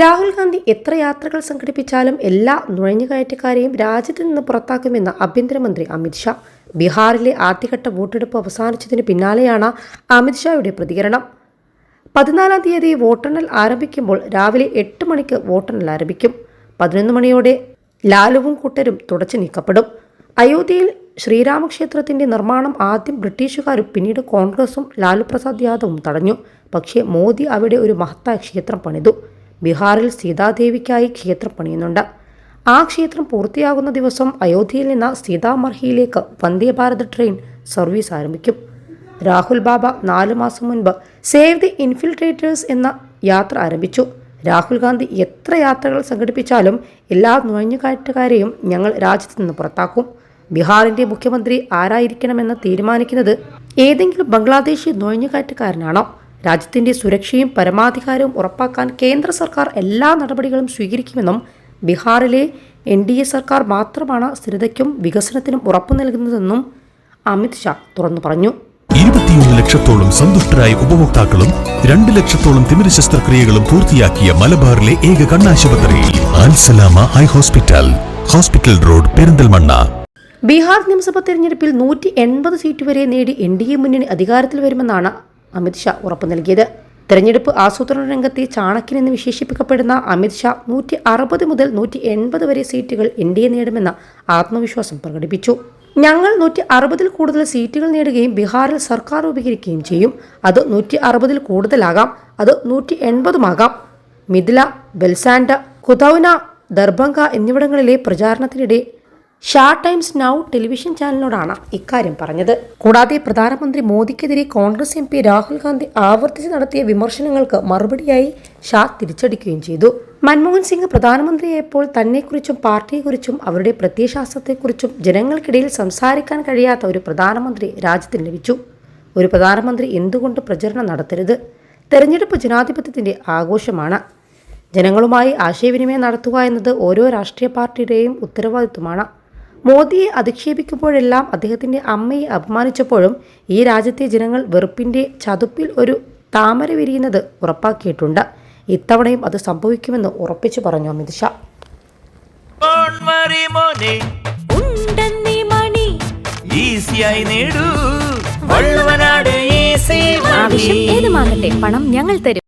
രാഹുൽ ഗാന്ധി എത്ര യാത്രകൾ സംഘടിപ്പിച്ചാലും എല്ലാ നുഴഞ്ഞുകയറ്റക്കാരെയും രാജ്യത്ത് നിന്ന് പുറത്താക്കുമെന്ന് ആഭ്യന്തരമന്ത്രി അമിത്ഷാ ബീഹാറിലെ ആദ്യഘട്ട വോട്ടെടുപ്പ് അവസാനിച്ചതിന് പിന്നാലെയാണ് അമിത്ഷായുടെ പ്രതികരണം. പതിനാലാം തീയതി വോട്ടെണ്ണൽ ആരംഭിക്കുമ്പോൾ രാവിലെ എട്ട് മണിക്ക് വോട്ടെണ്ണൽ ആരംഭിക്കും. പതിനൊന്ന് മണിയോടെ ലാലുവും കൂട്ടരും തുടച്ചു നീക്കപ്പെടും. അയോധ്യയിൽ ശ്രീരാമക്ഷേത്രത്തിന്റെ നിർമ്മാണം ആദ്യം ബ്രിട്ടീഷുകാരും പിന്നീട് കോൺഗ്രസും ലാലു പ്രസാദ് യാദവും തടഞ്ഞു. പക്ഷേ മോദി അവിടെ ഒരു മഹത്തായ ക്ഷേത്രം പണിതു. ബീഹാറിൽ സീതാദേവിക്കായി ക്ഷേത്രം പണിയുന്നുണ്ട്. ആ ക്ഷേത്രം പൂർത്തിയാകുന്ന ദിവസം അയോധ്യയിൽ നിന്ന് സീതാമർഹിയിലേക്ക് വന്ദേ ഭാരത് ട്രെയിൻ സർവീസ് ആരംഭിക്കും. രാഹുൽ ബാബ നാലു മാസം മുൻപ് സേവ് ദി ഇൻഫിൽട്രേറ്റേഴ്സ് എന്ന യാത്ര ആരംഭിച്ചു. രാഹുൽ ഗാന്ധി എത്ര യാത്രകൾ സംഘടിപ്പിച്ചാലും എല്ലാ നുഴഞ്ഞുകയറ്റക്കാരെയും ഞങ്ങൾ രാജ്യത്ത് നിന്ന് പുറത്താക്കും. ബീഹാറിന്റെ മുഖ്യമന്ത്രി ആരായിരിക്കണമെന്ന് തീരുമാനിക്കുന്നത് ഏതെങ്കിലും ബംഗ്ലാദേശി നുഴഞ്ഞുകയറ്റക്കാരനാണോ? രാജ്യത്തിന്റെ സുരക്ഷയും പരമാധികാരവും ഉറപ്പാക്കാൻ കേന്ദ്ര സർക്കാർ എല്ലാ നടപടികളും സ്വീകരിക്കുമെന്നും ബീഹാറിലെ എൻ ഡി എ സർക്കാർ മാത്രമാണ് സ്ഥിരതയ്ക്കും വികസനത്തിനും ഉറപ്പു നൽകുന്നതെന്നും അമിത് ഷാ തുറന്നു പറഞ്ഞു. ഇരുപത്തിയൊന്ന് ലക്ഷത്തോളം സന്തുഷ്ടരായ ഉപഭോക്താക്കളും രണ്ട് ലക്ഷത്തോളം തിമിര ശസ്ത്രക്രിയകളും പൂർത്തിയാക്കിയ മലബാറിലെ ഏക കണ്ണാശുപത്രി Alsalama eye hospital hospital road Perinthalmanna. Bihar നിയമസഭാ തെരഞ്ഞെടുപ്പിൽ നൂറ്റി എൺപത് സീറ്റ് വരെ നേടി എൻ ഡി എ മുന്നണി അധികാരത്തിൽ വരുമെന്നാണ് അമിത് ഷാ ഉറപ്പു നൽകിയത്. തെരഞ്ഞെടുപ്പ് ആസൂത്രണ രംഗത്തെ ചാണക്യൻ എന്ന് വിശേഷിപ്പിക്കപ്പെടുന്ന അമിത് ഷാ നൂറ്റി അറുപത് മുതൽ നൂറ്റി എൺപത് വരെ സീറ്റുകൾ എൻ ഡി എ നേടുമെന്ന ആത്മവിശ്വാസം പ്രകടിപ്പിച്ചു. ഞങ്ങൾ നൂറ്റി അറുപതിൽ കൂടുതൽ സീറ്റുകൾ നേടുകയും ബീഹാറിൽ സർക്കാർ രൂപീകരിക്കുകയും ചെയ്യും. അത് നൂറ്റി അറുപതിൽ കൂടുതലാകാം. അത് നൂറ്റി എൺപതുമാകാം മിഥില ബെൽസാൻഡ കുതൌന ദർഭംഗ എന്നിവിടങ്ങളിലെ പ്രചാരണത്തിനിടെ ഷാ ടൈംസ് നൗ ടെലിവിഷൻ ചാനലിനോടാണ് ഇക്കാര്യം പറഞ്ഞത്. കൂടാതെ പ്രധാനമന്ത്രി മോദിക്കെതിരെ കോൺഗ്രസ് എം പി രാഹുൽ ഗാന്ധി ആവർത്തിച്ച് നടത്തിയ വിമർശനങ്ങൾക്ക് മറുപടിയായി ഷാ തിരിച്ചടിക്കുകയും ചെയ്തു. മൻമോഹൻ സിംഗ് പ്രധാനമന്ത്രിയായപ്പോൾ തന്നെക്കുറിച്ചും പാർട്ടിയെക്കുറിച്ചും അവരുടെ പ്രത്യയശാസ്ത്രത്തെക്കുറിച്ചും ജനങ്ങൾക്കിടയിൽ സംസാരിക്കാൻ കഴിയാത്ത ഒരു പ്രധാനമന്ത്രി രാജ്യത്തിന് ലഭിച്ചു. ഒരു പ്രധാനമന്ത്രി എന്തുകൊണ്ട് പ്രചരണം നടത്തരുത്? തെരഞ്ഞെടുപ്പ് ജനാധിപത്യത്തിന്റെ ആഘോഷമാണ്. ജനങ്ങളുമായി ആശയവിനിമയം നടത്തുക എന്നത് ഓരോ രാഷ്ട്രീയ പാർട്ടിയുടെയും ഉത്തരവാദിത്വമാണ്. മോദിയെ അധിക്ഷേപിക്കുമ്പോഴെല്ലാം അദ്ദേഹത്തിന്റെ അമ്മയെ അപമാനിച്ചപ്പോഴും ഈ രാജ്യത്തെ ജനങ്ങൾ വെറുപ്പിന്റെ ചതുപ്പിൽ ഒരു താമര വിരിയുന്നത് ഉറപ്പാക്കിയിട്ടുണ്ട്. ഇത്തവണയും അത് സംഭവിക്കുമെന്ന് ഉറപ്പിച്ചു പറഞ്ഞു അമിത് ഷാ. ഏത് ആവശ്യം ഏതുമാകട്ടെ പണം ഞങ്ങൾ തരും.